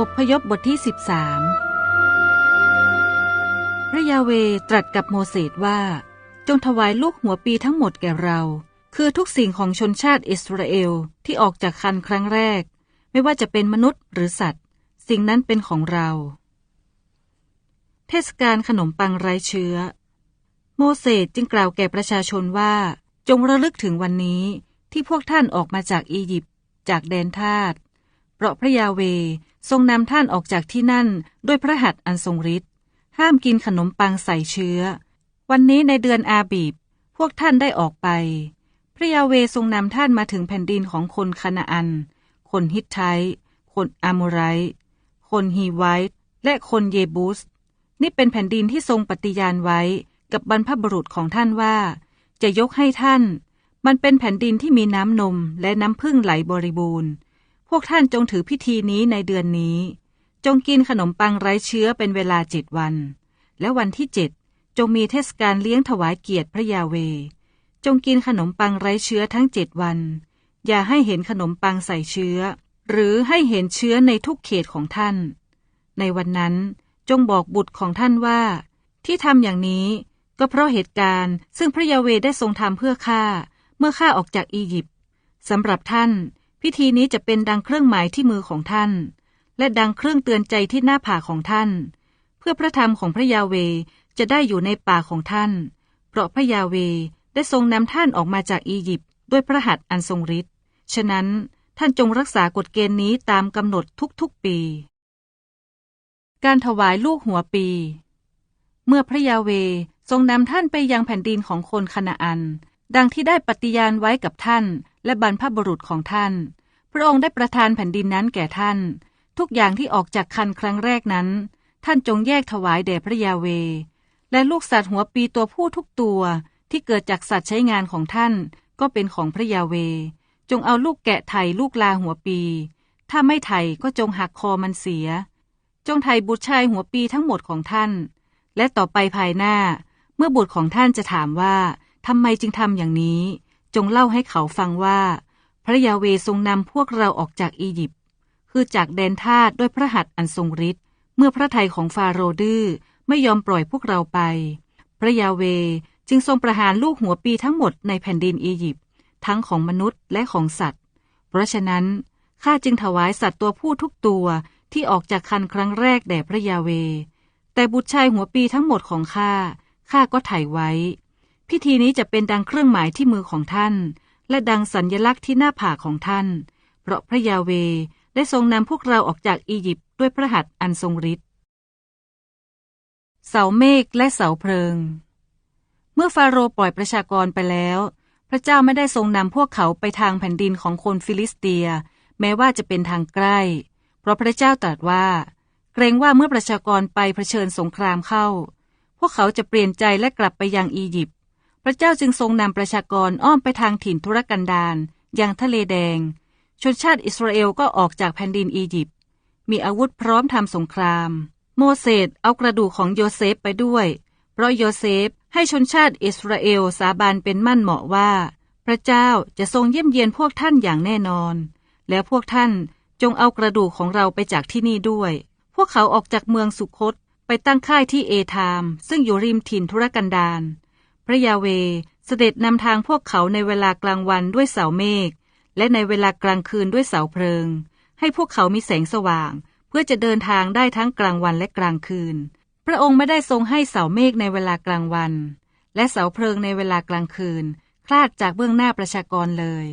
อบพยพบทที่ 13 พระยาเวตรัสกับโมเสสว่า จงถวายลูกหัวปีทั้งหมดแก่เรา คือทุกสิ่งของชนชาติอิสราเอลที่ออกจากคันครั้งแรก ไม่ว่าจะเป็นมนุษย์หรือสัตว์ สิ่งนั้นเป็นของเรา เทศกาลขนมปังไร้เชื้อ โมเสสจึงกล่าวแก่ประชาชนว่า จงระลึกถึงวันนี้ที่พวกท่านออกมาจากอียิปต์จากแดนทาสเพราะพระยาเว ทรงนำท่านออกจากที่นั่นด้วยพระหัตถ์อันทรงฤทธิ์ห้ามกินขนมปังใส่เชื้อ วันนี้ในเดือนอาบีบ พวกท่านได้ออกไป พระยาเวทรงนำท่านมาถึงแผ่นดินของคนคานาอัน คนฮิตไทคนอาโมไรคนฮีไวท์และคนเยบูส นี่เป็นแผ่นดินที่ทรงปฏิญาณไว้กับบรรพบุรุษของท่านว่า จะยกให้ท่าน มันเป็นแผ่นดินที่มีน้ำนมและน้ำพึ่งไหลบริบูรณ์ วกท่านจงถือพิธีนี้ในเดือนนี้ จงกินขนมปังไร้เชื้อเป็นเวลาเจ็ดวัน และวันที่เจ็ดจงมีเทศกาลเลี้ยงถวายเกียรติพระยาเว จงกินขนมปังไร้เชื้อทั้งเจ็ดวัน อย่าให้เห็นขนมปังใส่เชื้อ หรือให้เห็นเชื้อในทุกเขตของท่าน ในวันนั้นจงบอกบุตรของท่านว่า ที่ทำอย่างนี้ก็เพราะเหตุการณ์ซึ่งพระยาเวได้ทรงทำเพื่อข้าเมื่อข้าออกจากอียิปต์สำหรับท่าน พิธีนี้จะเป็นดังเครื่องหมายที่มือของท่าน และดังเครื่องเตือนใจที่หน้าผากของท่าน เพื่อพระธรรมของพระยาเวจะได้อยู่ในป่าของท่าน เพราะพระยาเวได้ทรงนำท่านออกมาจากอียิปต์ด้วยพระหัตถ์อันทรงฤทธิ์ฉะนั้นท่านจงรักษากฎเกณฑ์นี้ตามกำหนดทุกๆปี การถวายลูกหัวปี เมื่อพระยาเวทรงนำท่านไปยังแผ่นดินของคนคณาอัน ดังที่ได้ปฏิญาณไว้กับท่าน และบรรพบุรุษของท่าน พระองค์ได้ประทานแผ่นดินนั้นแก่ท่าน ทุกอย่างที่ออกจากคันครั้งแรกนั้น ท่านจงแยกถวายแด่พระยาเว และลูกสัตว์หัวปีตัวผู้ทุกตัวที่เกิดจากสัตว์ใช้งานของท่านก็เป็นของพระยาเว จงเอาลูกแกะไถ่ลูกลาหัวปี ถ้าไม่ไถ่ก็จงหักคอมันเสีย จงไถ่บุตรชายหัวปีทั้งหมดของท่าน และต่อไปภายหน้า เมื่อบุตรของท่านจะถามว่าทำไมจึงทำอย่างนี้ จงเล่าให้เขาฟังว่า พระยาเวทรงนำพวกเราออกจากอียิปต์คือจากแดนทาสด้วยพระหัตถ์อันทรงฤทธิ์เมื่อพระทัยของฟาโรห์ดื้อไม่ยอมปล่อยพวกเราไป พระยาเวจึงทรงประหารลูกหัวปีทั้งหมดในแผ่นดินอียิปต์ทั้งของมนุษย์และของสัตว์ เพราะฉะนั้นข้าจึงถวายสัตว์ตัวผู้ทุกตัวที่ออกจากคันครั้งแรกแด่พระยาเว แต่บุตรชายหัวปีทั้งหมดของข้าข้าก็ไถ่ไว้ พิธีนี้จะเป็นดังเครื่องหมายที่มือของท่าน และดังสัญญลักษณ์ที่หน้าผากของท่าน เพราะพระยาเวได้ทรงนำพวกเราออกจากอียิปต์ด้วยพระหัตถ์อันทรงฤทธิ์เสาเมฆและเสาเพลิง เมื่อฟาโรห์ปล่อยประชากรไปแล้ว พระเจ้าไม่ได้ทรงนำพวกเขาไปทางแผ่นดินของคนฟิลิสเตีย แม้ว่าจะเป็นทางใกล้ เพราะพระเจ้าตรัสว่า เกรงว่าเมื่อประชากรไปเผชิญสงครามเข้า พวกเขาจะเปลี่ยนใจและกลับไปยังอียิปต พระเจ้าจึงทรงนำประชากรอ้อมไปทางถิ่นทุรกันดารยังทะเลแดง ชนชาติอิสราเอลก็ออกจากแผ่นดินอียิปต์ มีอาวุธพร้อมทำสงคราม โมเสสเอากระดูกของโยเซฟไปด้วย เพราะโยเซฟให้ชนชาติอิสราเอลสาบานเป็นมั่นเหมาะว่า พระเจ้าจะทรงเยี่ยมเยียนพวกท่านอย่างแน่นอน แล้วพวกท่านจงเอากระดูกของเราไปจากที่นี่ด้วย พวกเขาออกจากเมืองสุคตไปตั้งค่ายที่เอธาม ซึ่งอยู่ริมถิ่นทุรกันดาร พระยาเวเสด็จนำทางพวกเขาในเวลากลางวันด้วยเสาเมฆและในเวลากลางคืนด้วยเสาเพลิง ให้พวกเขามีแสงสว่าง เพื่อจะเดินทางได้ทั้งกลางวันและกลางคืน พระองค์ไม่ได้ทรงให้เสาเมฆในเวลากลางวัน และเสาเพลิงในเวลากลางคืน คลาดจากเบื้องหน้าประชากรเลย